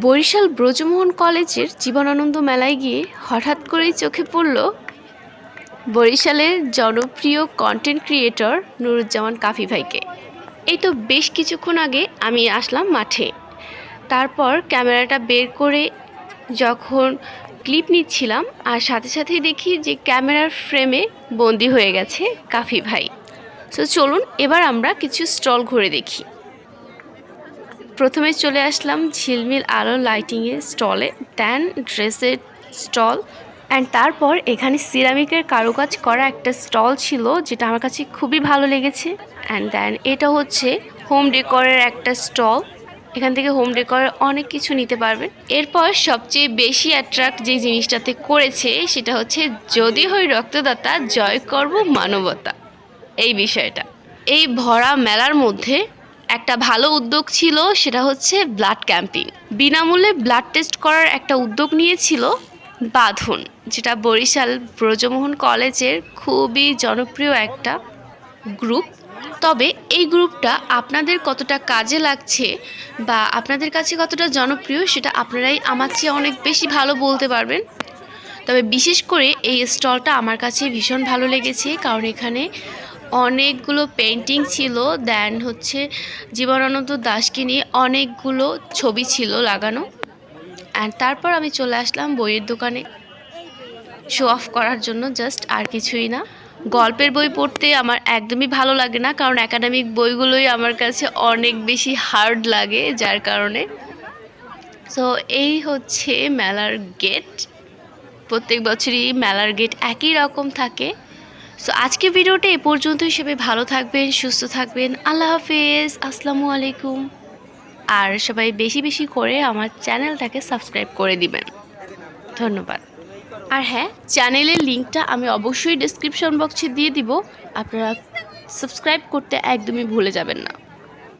বরিশাল ব্রজমোহন কলেজের জীবনানন্দ মেলায় গিয়ে হঠাৎ করেই চোখে পড়ল বরিশালের জনপ্রিয় কন্টেন্ট ক্রিয়েটর নুরুজ্জামান কাফি ভাইকে। এই তো বেশ কিছুক্ষণ আগে আমি আসলাম মাঠে। তারপর ক্যামেরাটা বের করে যখন ক্লিপ নিচ্ছিলাম, আর সাথে সাথেই দেখি যে ক্যামেরার ফ্রেমে বন্দি হয়ে গেছে কাফি ভাই। সো চলুন, এবার আমরা কিছু স্টল ঘুরে দেখি। প্রথমে চলে আসলাম ঝিলমিল আলো লাইটিংয়ের স্টলে দেন ড্রেসের স্টল অ্যান্ড তারপর এখানে সিরামিকের কারুকাজ করা একটা স্টল ছিল, যেটা আমার কাছে খুবই ভালো লেগেছে। অ্যান্ড দেন এটা হচ্ছে হোম ডেকরের একটা স্টল এখান থেকে হোম ডেকরের অনেক কিছু নিতে পারবেন। এরপর সবচেয়ে বেশি অ্যাট্রাক্ট যে জিনিসটাতে করেছে, সেটা হচ্ছে যদি হই রক্তদাতা, জয় করব মানবতা। এই বিষয়টা। এই ভরা মেলার মধ্যে একটা ভালো উদ্যোগ ছিল সেটা হচ্ছে ব্লাড ক্যাম্পিং বিনামূল্যে ব্লাড টেস্ট করার একটা উদ্যোগ নিয়েছিল বাঁধন, যেটা বরিশাল ব্রজমোহন কলেজের খুবই জনপ্রিয় একটা গ্রুপ তবে এই গ্রুপটা আপনাদের কতটা কাজে লাগছে বা আপনাদের কাছে কতটা জনপ্রিয় সেটা আপনারাই আমার চেয়ে অনেক বেশি ভালো বলতে পারবেন। তবে বিশেষ করে এই স্টলটা আমার কাছে ভীষণ ভালো লেগেছে, কারণ এখানে অনেকগুলো পেন্টিং ছিল দেন হচ্ছে জীবনানন্দ দাসকে নিয়ে অনেকগুলো ছবি ছিল লাগানো। অ্যান্ড তারপর আমি চলে আসলাম বইয়ের দোকানে শো অফ করার জন্য জাস্ট আর কিছুই না। গল্পের বই পড়তে আমার একদমই ভালো লাগে না, কারণ একাডেমিক বইগুলোই আমার কাছে অনেক বেশি হার্ড লাগে, যার কারণে। সো এই হচ্ছে মেলার গেট প্রত্যেক বছরই মেলার গেট একই রকম থাকে। সো আজকে ভিডিওটা এ পর্যন্ত হিসেবে ভালো থাকবেন, সুস্থ থাকবেন। আল্লাহ হাফেজ। আসসালামু আলাইকুম। আর সবাই বেশি বেশি করে আমার চ্যানেলটাকে সাবস্ক্রাইব করে দিবেন। ধন্যবাদ। আর হ্যাঁ চ্যানেলের লিঙ্কটা আমি অবশ্যই ডিসক্রিপশন বক্সে দিয়ে দিব। আপনারা সাবস্ক্রাইব করতে একদমই ভুলে যাবেন না।